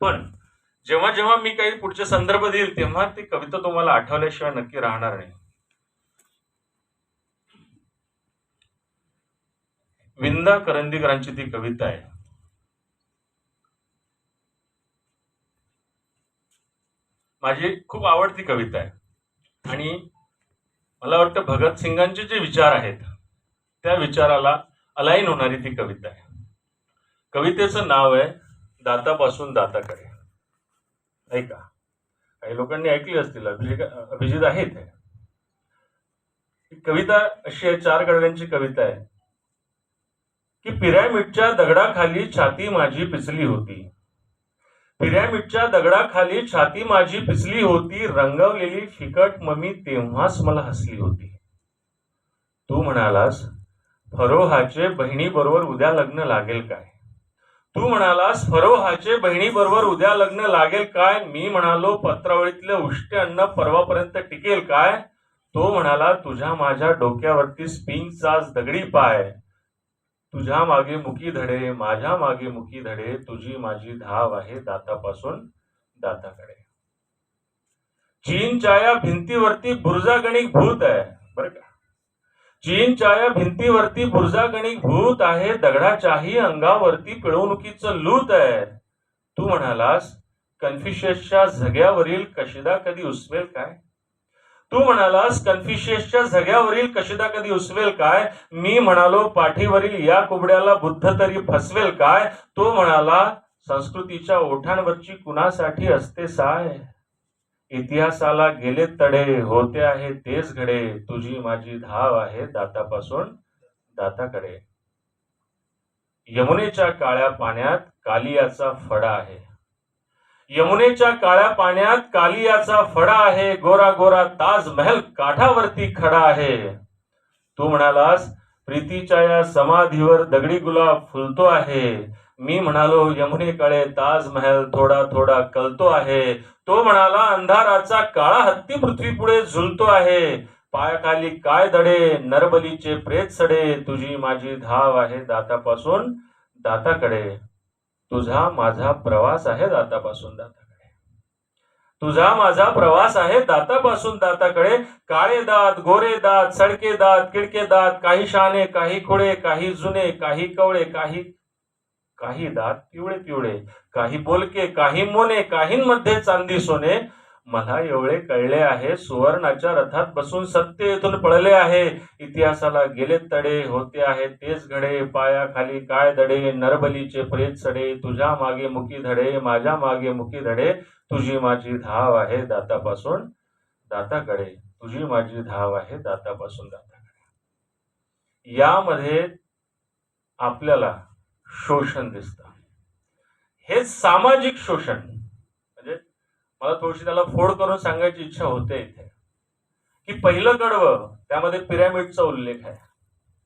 पण जेव्हा जेव्हा मी काही पुढचे संदर्भ देईल तेव्हा ती कविता तुम्हाला आठवल्याशिवाय नक्की राहणार नाही. विंदा करंदीकरांची ती कविता आहे. माझी खूप आवडती कविता आहे. आणि मला वाटतं भगतसिंगांचे जे विचार आहेत त्या विचाराला अलाईन होणारी ती कविता आहे. कवितेचं नाव आहे दातापासून दाताकडे. ऐका काही लोकांनी ऐकली असतील अभिजित अभिजित आहेत कविता अशी आहे चार गडव्यांची कविता आहे की पिरॅमिडच्या दगडाखाली छाती माझी पिचली होती. पिरॅमिडच्या दगडाखाली छाती माझी पिचली होती रंगवलेली फिकट ममी तेव्हाच मला हसली होती. तू म्हणालास फरोहाचे बहिणीबरोबर उद्या लग्न लागेल काय? तू म्हणालास फरोहाचे बहिणीबरोबर उद्या लग्न लागेल काय? मी म्हणालो पत्रावळीतले उष्टे अन्न परवापर्यंत टिकेल काय? तो म्हणाला तुझ्या माझ्या डोक्यावरती स्पिंगचाच दगडी पाय. तुझ्या मागे मुकी धडे माझ्या मागे मुकी धडे तुझी माझी धाव आहे दातापासून दाताकडे. चीनच्या या भिंतीवरती बुर्जागणिक भूत आहे बरं का? चीनच्या या भिंतीवरती बुर्जागणिक भूत आहे दगडाच्याही अंगावरती पिळवणुकीचं लूत आहे. तू म्हणालास कन्फ्युशियसच्या झग्यावरील कशिदा कधी उसवेल काय? तू म्हणालास कन्फ्युशियसच्या झग्यावरील कशिदा कधी उसवेल काय? मी म्हणालो पाठीवरील या कुबड्याला बुद्ध तरी फसवेल काय? तो म्हणाला संस्कृतीच्या ओठांवरची कुणासाठी असते साय? इतिहासाला गेले तडे होते आहे तेच घडे तुझी माझी धाव आहे दातापासून दाताकडे. यमुनेच्या काळ्या पाण्यात कालियाचा फडा आहे. यमुनेच्या काळ्या पाण्यात कालियाचा फडा आहे. गोरा गोरा ताजमहल काठावरती खडा आहे. तू म्हणालास प्रीतीच्या या समाधीवर दगडी गुलाब फुलतो आहे. मी म्हणालो यमुनेकडे ताजमहल थोडा थोडा कलतो आहे. तो म्हणाला अंधाराचा काळा हत्ती पृथ्वी पुढे झुलतो आहे. पायाखाली काय दडे नरबलीचे प्रेत सडे. तुझी माझी धाव आहे दातापासून दाताकडे. तुझा माझा प्रवास आहे दातापासून दाताकडे. तुझा माझा प्रवास आहे दातापासून दाताकडे. काळे दात गोरे दात सडके दात किडके दात काही शाने काही खुळे काही जुने काही कवळे काही काही दात पिवळे पिवळे काही बोलके काही मोने काहींमध्ये चांदी सोने. मला एवढे कळले आहे सुवर्णाच्या रथात बसून सत्य येथून पळले आहे. इतिहासाला गेले तडे होते आहे तेच घडे पायाखाली काय दडे नरबलीचे प्रेत सडे तुझ्या मागे मुकी धडे माझ्या मागे मुकी धडे. तुझी माझी धाव आहे दातापासून दाताकडे तुझी माझी धाव आहे दातापासून दाताकडे. यामध्ये आपल्याला शोषण दिसतं. हे सामाजिक शोषण. म्हणजे मला थोडीशी त्याला फोड करून सांगायची इच्छा होते इथे. की पहिलं कडवं त्यामध्ये पिरॅमिडचा उल्लेख आहे.